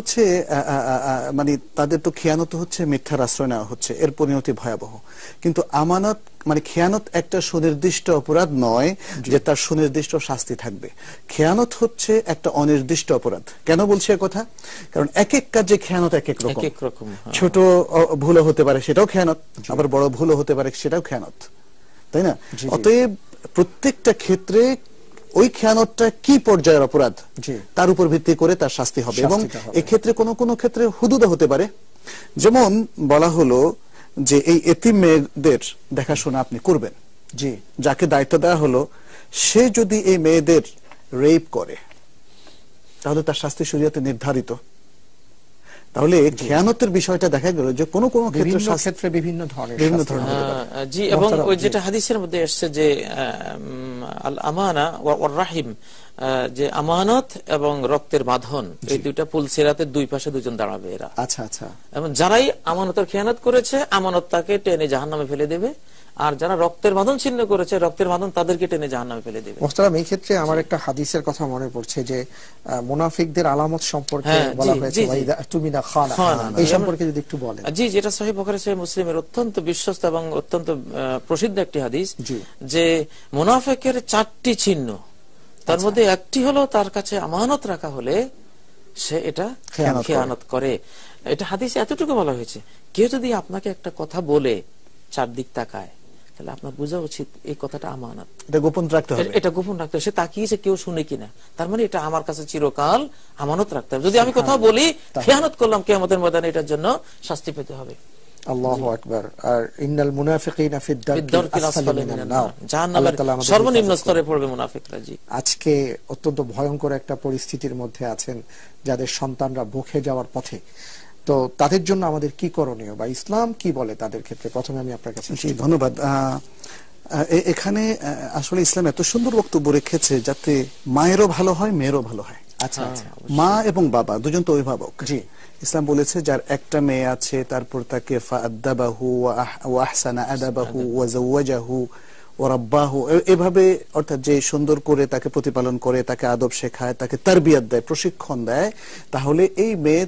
হচ্ছে মানে তাদের তো খেয়ানত হচ্ছে মিথ্যার আশ্রয় নেওয়া হচ্ছে। এর পরিণতি ভয়াবহ। কিন্তু আমানত মানে খেয়ানত একটা সুনির্দিষ্ট অপরাধ নয় যে তার সুনির্দিষ্ট শাস্তি থাকবে। খেয়ানত হচ্ছে একটা অনির্দিষ্ট অপরাধ। কেন বলছি কথা? কারণ এক এক কাজে খেয়ানত এক এক রকম হ্যাঁ। ছোট ভুলও হতে পারে সেটাও খেয়ানত আবার বড় ভুলও হতে পারে সেটাও খেয়ানত। তাই না। অতএব প্রত্যেকটা ক্ষেত্রে ওই খেয়ানতটা কি পর্যায়ের অপরাধ? তার উপর ভিত্তি করে তার শাস্তি হবে এবং। এক্ষেত্রে কোনো কোনো ক্ষেত্রে হুদুদা হতে পারে। যেমন বলা হলো যে এই এতিম মেয়েদের দেখাশোনা আপনি করবেন। জি। যাকে দায়িত্ব দেওয়া হলো সে যদি এই মেয়েদের রেপ করে তাহলে তার শাস্তি শরীয়তে নির্ধারিত। তাহলে খেয়ানতের বিষয়টা দেখা গেল যে কোনো কোনো ক্ষেত্রে বিভিন্ন ক্ষেত্রে বিভিন্ন ধরনের বিভিন্ন। জি এবং ওই যেটা হাদিসের মধ্যে যে আল আমানা ওয়ার রাহিম যে আমানত এবং রক্তের বাঁধন এই দুইটা পুল সিরাতের দুই পাশে দুজন দাঁড়াবে এরা। আচ্ছা আচ্ছা। এবং যারাই আমানতের খেয়ানত করেছে আমানত তাকে টেনে জাহান্নামে ফেলে দেবে। আর যারা রক্তের বাঁধন ছিন্ন করেছে রক্তের বাঁধন তাদেরকে টেনে জাহান্নামে ফেলে দেবে মোহতারাম এই ক্ষেত্রে আমার একটা হাদিসের কথা মনে পড়ছে যে মুনাফিকদের আলামত সম্পর্কে হ্যাঁ, বলা হয়েছে। ওয়াইদা তুমিনা খানা। এই সম্পর্কে যদি একটু বলেন জি যেটা সহি বখারি সহি মুসলিমের অত্যন্ত বিশ্বস্ত এবং অত্যন্ত প্রসিদ্ধ একটি হাদিস জি। যে মুনাফেকের চারটি চিহ্ন তার আচ্ছা। মধ্যে একটি হলো তার কাছে আমানত রাখা হলে সে এটা। খেয়ানত করে এটা হাদিসে এতটুকু বলা হয়েছে কেউ যদি আপনাকে একটা কথা বলে চারদিক তাকায় তাহলে আপনার বোঝা উচিত এই কথাটা আমানত। এটা গোপন রাখতে হবে। এটা গোপন রাখতে হবে। সে তাকিয়েছে কেউ শুনে কিনা। তার মানে এটা আমার কাছে চিরকাল আমানত রাখতে হবে। যদি আমি কথা বলি খেয়ানত করলাম কেয়ামতের ময়দানে এটার জন্য শাস্তি পেতে হবে। আল্লাহু আকবার। আর ইন্নাল মুনাফিকিনা আমাদের সর্বনিম্ন স্তরে পড়বে মুনাফিকরা জি। আজকে অত্যন্ত ভয়ঙ্কর একটা পরিস্থিতির মধ্যে আছেন যাদের সন্তানরা বুকে যাওয়ার পথে। তো তাদের জন্য আমাদের কি করণীয়? বা ইসলাম কি বলে তাদের ক্ষেত্রে? প্রথমে আমি আপনার কাছে জি ধন্যবাদ। এখানে আসলে ইসলাম এত সুন্দর বক্তব্য রেখেছে যাতে মায়েরও ভালো হয় মেয়েরও ভালো হয়। আচ্ছা আচ্ছা মা এবং বাবা দুজন তো অভিভাবক। জি। ইসলাম বলেছে যার একটা মেয়ে আছে তারপর তাকে ফাআদ্দাবাহু ওয়া আহ- ওয়া আহসানা আদাবাহু ওয়া জাওয়াজাহু ওয়া রাব্বাহু এভাবে অর্থাৎ যে সুন্দর করে তাকে প্রতিপালন করে তাকে আদব শেখায় তাকে তারবিয়াত দেয় প্রশিক্ষণ দেয় তাহলে এই মেয়ে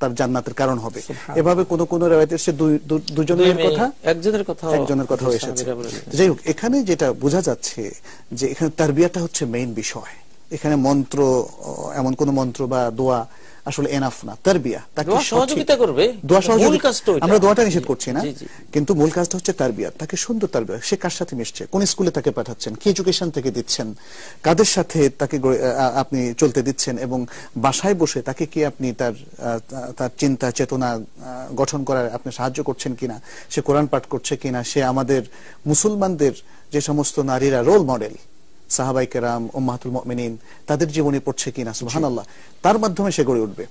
তার জান্নাতের কারণ হবে। এভাবে কোন কোন রেওয়ায়তে এসেছে দুই দু- দুজন দুই মেয়ের মেয়ে, কথা? একজনের কথা একজনের কথাও এসেছে। যাই হোক এখানে যেটা বোঝা যাচ্ছে যে এখানে তারবিয়াটা হচ্ছে মেইন বিষয়। এখানে মন্ত্র এমন কোন মন্ত্র বা দোয়া আসলে এনাফ না। তারবিয়া তাকে সহযোগিতা করবে। দোয়া সহযোগিতা আমরা দোয়াটা নিষেধ করছি না। কিন্তু মূল কাজটা হচ্ছে তারবিয়া। তাকে সুন্দর তারবিয়া। সে কার সাথে মিশছে? কোন স্কুলে তাকে পাঠাচ্ছেন? কি এডুকেশন থেকে দিচ্ছেন? কাদের সাথে তাকে আপনি চলতে দিচ্ছেন? এবং বাসায় বসে তাকে কি আপনি তার তার চিন্তা চেতনা গঠন করার আপনি সাহায্য করছেন কিনা? সে কোরআন পাঠ করছে কিনা? সে আমাদের মুসলমানদের যে সমস্ত নারীরা রোল মডেল সাহাবাই কেরাম ওম্মাহাতুল মমিনিন, তাদের জীবনে পড়ছে কিনা? সুহান আল্লাহ তার মাধ্যমে সে গড়ে উঠবে।